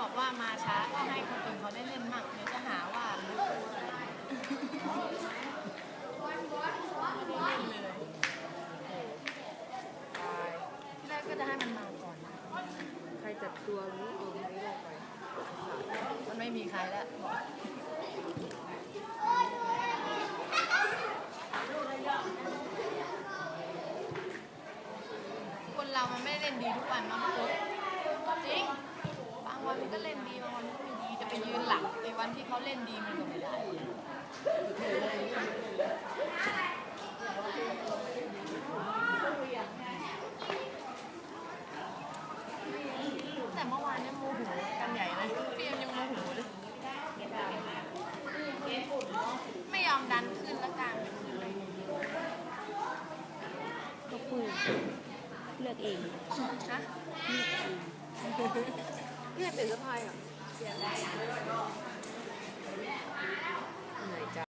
บอกว่ามาช้าก็ให้คนอื่นเขาได้เล่นมั่งเดี๋ยวจะหาว่าไม่ได้เล่นเลยที่แรกก็จะให้มันมาก่อนนะใครจัดตัวรู้ตัวนี้ลงไป มันไม่มีใครแล้วคนเรามันไม่ได้เล่นดีทุกวันมั้งปุ๊จริง บางวันมันก็เล่นดี บางวันมันก็ไม่ดี จะไปยืน หลังในวันที่เขาเล่นดีมันก็ไม่ได้ แต่เมื่อวานเนี่ยโมโหกันใหญ่เลยพี่เอ็มยังโมโหเลยไม่ยอมดันขึ้นแล้วกลางไปขึ้นเลยก็คุยเลือกเองนะพี่ให้เปลี่ยนเสื้อผ้าอะ 来